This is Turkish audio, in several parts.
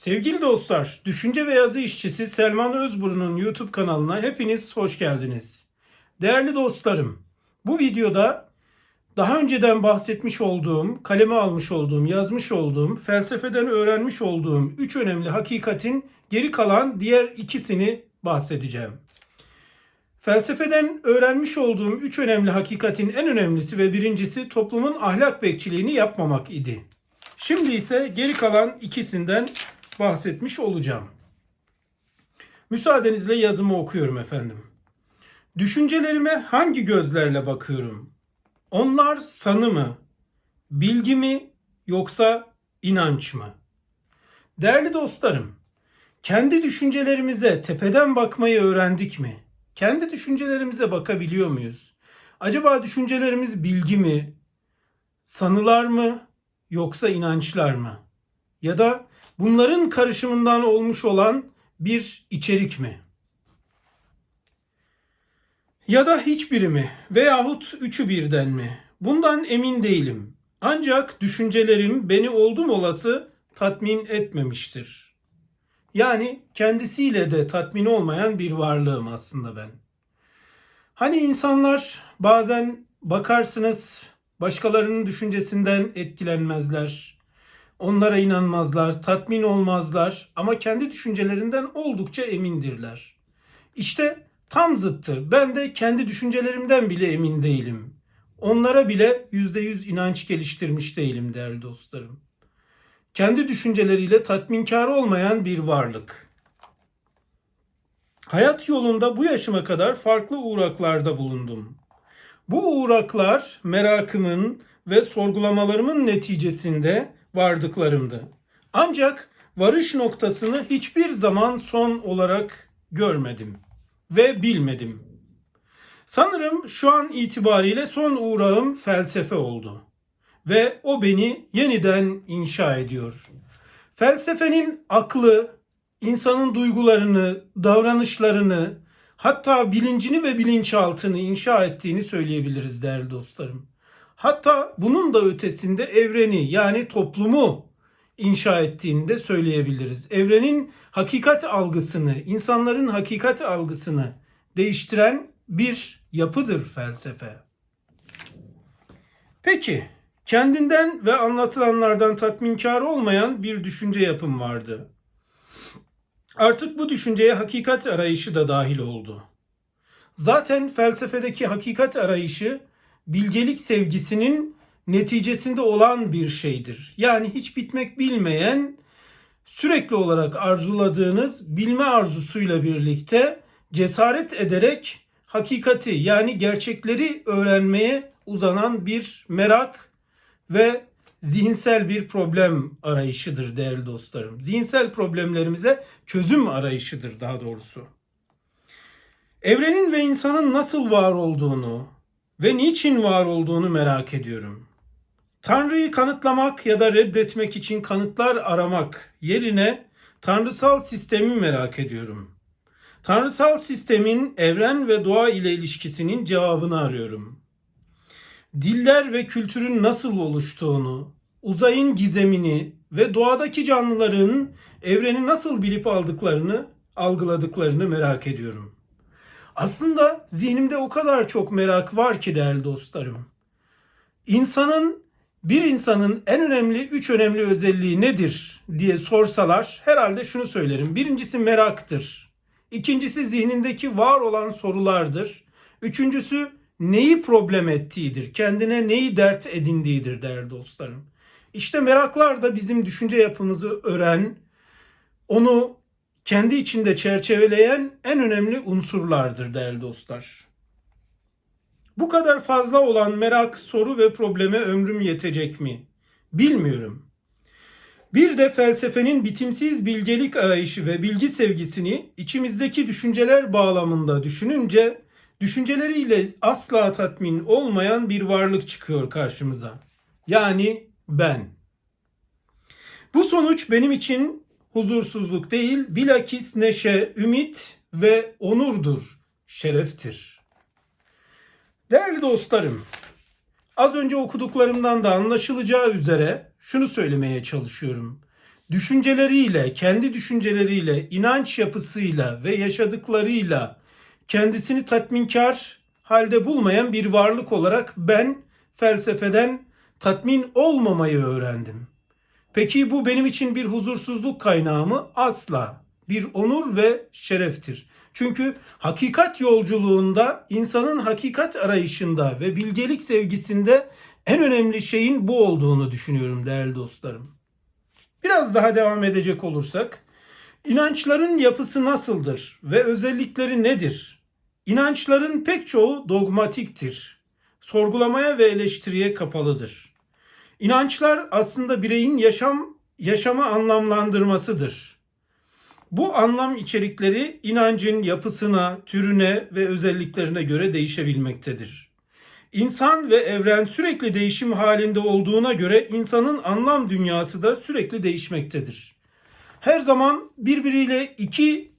Sevgili dostlar, düşünce ve yazı işçisi Selman Özburun'un YouTube kanalına hepiniz hoş geldiniz. Değerli dostlarım, bu videoda daha önceden bahsetmiş olduğum, kaleme almış olduğum, yazmış olduğum, felsefeden öğrenmiş olduğum üç önemli hakikatin geri kalan diğer ikisini bahsedeceğim. Felsefeden öğrenmiş olduğum üç önemli hakikatin en önemlisi ve birincisi toplumun ahlak bekçiliğini yapmamak idi. Şimdi ise geri kalan ikisinden bahsetmiş olacağım. Müsaadenizle yazımı okuyorum efendim. Düşüncelerime hangi gözlerle bakıyorum? Onlar sanı mı, bilgi mi yoksa inanç mı? Değerli dostlarım, kendi düşüncelerimize tepeden bakmayı öğrendik mi? Kendi düşüncelerimize bakabiliyor muyuz? Acaba düşüncelerimiz bilgi mi, sanılar mı yoksa inançlar mı? Ya da bunların karışımından olmuş olan bir içerik mi? Ya da hiçbiri mi veyahut üçü birden mi? Bundan emin değilim. Ancak düşüncelerim beni oldum olası tatmin etmemiştir. Yani kendisiyle de tatmin olmayan bir varlığım aslında ben. Hani insanlar bazen bakarsınız başkalarının düşüncesinden etkilenmezler. Onlara inanmazlar, tatmin olmazlar ama kendi düşüncelerinden oldukça emindirler. İşte tam zıttı. Ben de kendi düşüncelerimden bile emin değilim. Onlara bile yüzde yüz inanç geliştirmiş değilim değerli dostlarım. Kendi düşünceleriyle tatminkar olmayan bir varlık. Hayat yolunda bu yaşıma kadar farklı uğraklarda bulundum. Bu uğraklar merakımın ve sorgulamalarımın neticesinde vardıklarımdı. Ancak varış noktasını hiçbir zaman son olarak görmedim ve bilmedim. Sanırım şu an itibariyle son uğrağım felsefe oldu ve o beni yeniden inşa ediyor. Felsefenin aklı, insanın duygularını, davranışlarını, hatta bilincini ve bilinçaltını inşa ettiğini söyleyebiliriz değerli dostlarım. Hatta bunun da ötesinde evreni yani toplumu inşa ettiğini de söyleyebiliriz. Evrenin hakikat algısını, insanların hakikat algısını değiştiren bir yapıdır felsefe. Peki, kendinden ve anlatılanlardan tatminkar olmayan bir düşünce yapım vardı. Artık bu düşünceye hakikat arayışı da dahil oldu. Zaten felsefedeki hakikat arayışı bilgelik sevgisinin neticesinde olan bir şeydir. Yani hiç bitmek bilmeyen, sürekli olarak arzuladığınız bilme arzusuyla birlikte cesaret ederek hakikati yani gerçekleri öğrenmeye uzanan bir merak ve zihinsel bir problem arayışıdır değerli dostlarım. Zihinsel problemlerimize çözüm arayışıdır daha doğrusu. Evrenin ve insanın nasıl var olduğunu ve niçin var olduğunu merak ediyorum. Tanrı'yı kanıtlamak ya da reddetmek için kanıtlar aramak yerine tanrısal sistemi merak ediyorum. Tanrısal sistemin evren ve doğa ile ilişkisinin cevabını arıyorum. Diller ve kültürün nasıl oluştuğunu, uzayın gizemini ve doğadaki canlıların evreni nasıl bilip aldıklarını, algıladıklarını merak ediyorum. Aslında zihnimde o kadar çok merak var ki değerli dostlarım. İnsanın bir insanın en önemli üç önemli özelliği nedir diye sorsalar herhalde şunu söylerim. Birincisi meraktır. İkincisi zihnindeki var olan sorulardır. Üçüncüsü neyi problem ettiğidir. Kendine neyi dert edindiğidir değerli dostlarım. İşte meraklar da bizim düşünce yapımızı öğren, onu kendi içinde çerçeveleyen en önemli unsurlardır değerli dostlar. Bu kadar fazla olan merak, soru ve probleme ömrüm yetecek mi? Bilmiyorum. Bir de felsefenin bitimsiz bilgelik arayışı ve bilgi sevgisini içimizdeki düşünceler bağlamında düşününce düşünceleriyle asla tatmin olmayan bir varlık çıkıyor karşımıza. Yani ben. Bu sonuç benim için huzursuzluk değil, bilakis neşe, ümit ve onurdur, şereftir. Değerli dostlarım, az önce okuduklarımdan da anlaşılacağı üzere şunu söylemeye çalışıyorum. düşünceleriyle, kendi düşünceleriyle, inanç yapısıyla ve yaşadıklarıyla kendisini tatminkar halde bulmayan bir varlık olarak ben felsefeden tatmin olmamayı öğrendim. Peki bu benim için bir huzursuzluk kaynağı mı? Asla. Bir onur ve şereftir. Çünkü hakikat yolculuğunda, insanın hakikat arayışında ve bilgelik sevgisinde en önemli şeyin bu olduğunu düşünüyorum değerli dostlarım. Biraz daha devam edecek olursak, inançların yapısı nasıldır ve özellikleri nedir? İnançların pek çoğu dogmatiktir. Sorgulamaya ve eleştiriye kapalıdır. İnançlar aslında bireyin yaşam yaşama anlamlandırmasıdır. Bu anlam içerikleri inancın yapısına, türüne ve özelliklerine göre değişebilmektedir. İnsan ve evren sürekli değişim halinde olduğuna göre insanın anlam dünyası da sürekli değişmektedir. Her zaman birbiriyle iki,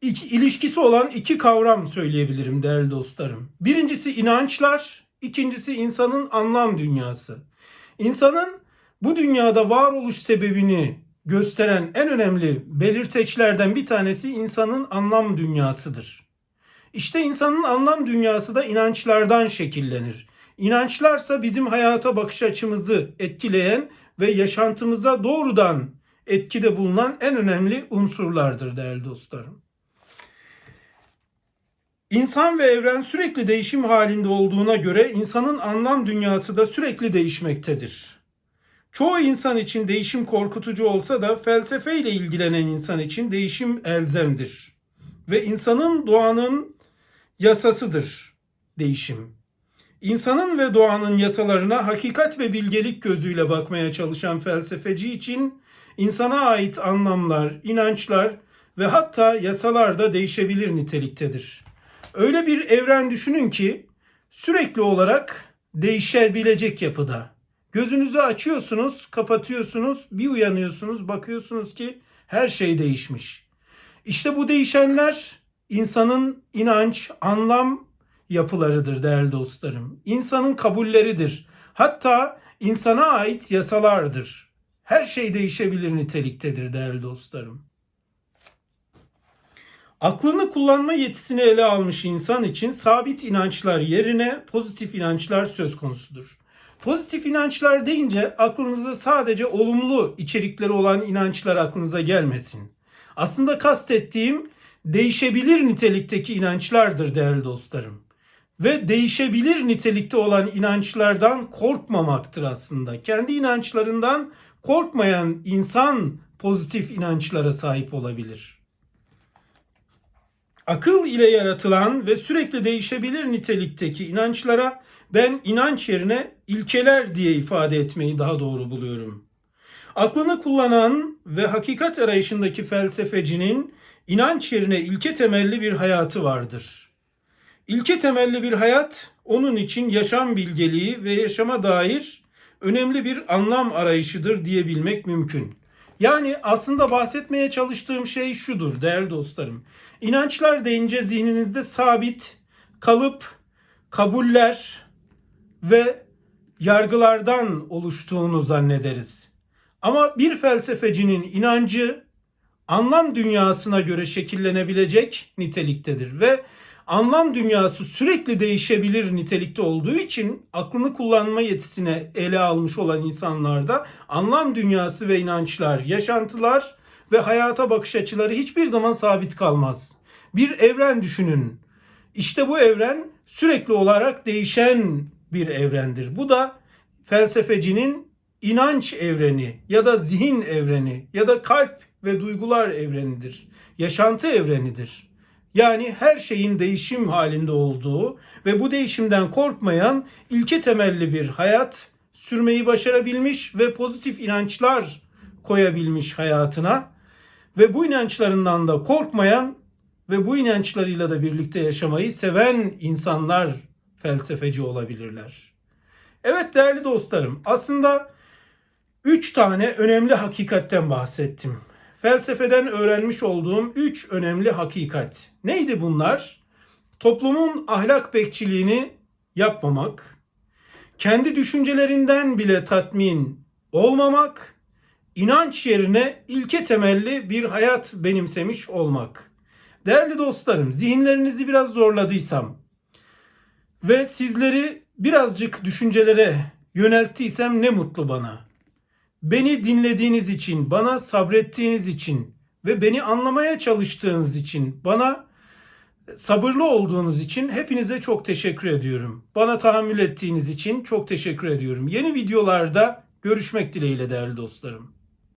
iki ilişkisi olan iki kavram söyleyebilirim değerli dostlarım. Birincisi inançlar, ikincisi insanın anlam dünyası. İnsanın bu dünyada varoluş sebebini gösteren en önemli belirteçlerden bir tanesi insanın anlam dünyasıdır. İşte insanın anlam dünyası da inançlardan şekillenir. İnançlarsa bizim hayata bakış açımızı etkileyen ve yaşantımıza doğrudan etkide bulunan en önemli unsurlardır değerli dostlarım. İnsan ve evren sürekli değişim halinde olduğuna göre insanın anlam dünyası da sürekli değişmektedir. Çoğu insan için değişim korkutucu olsa da felsefe ile ilgilenen insan için değişim elzemdir. Ve insanın doğanın yasasıdır değişim. İnsanın ve doğanın yasalarına hakikat ve bilgelik gözüyle bakmaya çalışan felsefeci için insana ait anlamlar, inançlar ve hatta yasalar da değişebilir niteliktedir. Öyle bir evren düşünün ki sürekli olarak değişebilecek yapıda. Gözünüzü açıyorsunuz, kapatıyorsunuz, bir uyanıyorsunuz, bakıyorsunuz ki her şey değişmiş. İşte bu değişenler insanın inanç, anlam yapılarıdır değerli dostlarım. İnsanın kabulleridir. Hatta insana ait yasalardır. Her şey değişebilir niteliktedir değerli dostlarım. Aklını kullanma yetisini ele almış insan için sabit inançlar yerine pozitif inançlar söz konusudur. Pozitif inançlar deyince aklınıza sadece olumlu içerikleri olan inançlar aklınıza gelmesin. Aslında kastettiğim değişebilir nitelikteki inançlardır değerli dostlarım. Ve değişebilir nitelikte olan inançlardan korkmamaktır aslında. Kendi inançlarından korkmayan insan pozitif inançlara sahip olabilir. Akıl ile yaratılan ve sürekli değişebilir nitelikteki inançlara ben inanç yerine ilkeler diye ifade etmeyi daha doğru buluyorum. Aklını kullanan ve hakikat arayışındaki felsefecinin inanç yerine ilke temelli bir hayatı vardır. İlke temelli bir hayat onun için yaşam bilgeliği ve yaşama dair önemli bir anlam arayışıdır diyebilmek mümkün. Yani aslında bahsetmeye çalıştığım şey şudur değerli dostlarım. İnançlar deyince zihninizde sabit, kalıp, kabuller ve yargılardan oluştuğunu zannederiz. Ama bir felsefecinin inancı anlam dünyasına göre şekillenebilecek niteliktedir ve anlam dünyası sürekli değişebilir nitelikte olduğu için aklını kullanma yetisine ele almış olan insanlarda anlam dünyası ve inançlar, yaşantılar ve hayata bakış açıları hiçbir zaman sabit kalmaz. Bir evren düşünün. İşte bu evren sürekli olarak değişen bir evrendir. Bu da felsefecinin inanç evreni ya da zihin evreni ya da kalp ve duygular evrenidir. Yaşantı evrenidir. Yani her şeyin değişim halinde olduğu ve bu değişimden korkmayan ilke temelli bir hayat sürmeyi başarabilmiş ve pozitif inançlar koyabilmiş hayatına ve bu inançlarından da korkmayan ve bu inançlarıyla da birlikte yaşamayı seven insanlar felsefeci olabilirler. Evet değerli dostlarım aslında üç tane önemli hakikatten bahsettim. Felsefeden öğrenmiş olduğum üç önemli hakikat. Neydi bunlar? Toplumun ahlak bekçiliğini yapmamak, kendi düşüncelerinden bile tatmin olmamak, inanç yerine ilke temelli bir hayat benimsemiş olmak. Değerli dostlarım, zihinlerinizi biraz zorladıysam ve sizleri birazcık düşüncelere yönelttiysem ne mutlu bana. Beni dinlediğiniz için, bana sabrettiğiniz için ve beni anlamaya çalıştığınız için, bana sabırlı olduğunuz için hepinize çok teşekkür ediyorum. Bana tahammül ettiğiniz için çok teşekkür ediyorum. Yeni videolarda görüşmek dileğiyle değerli dostlarım.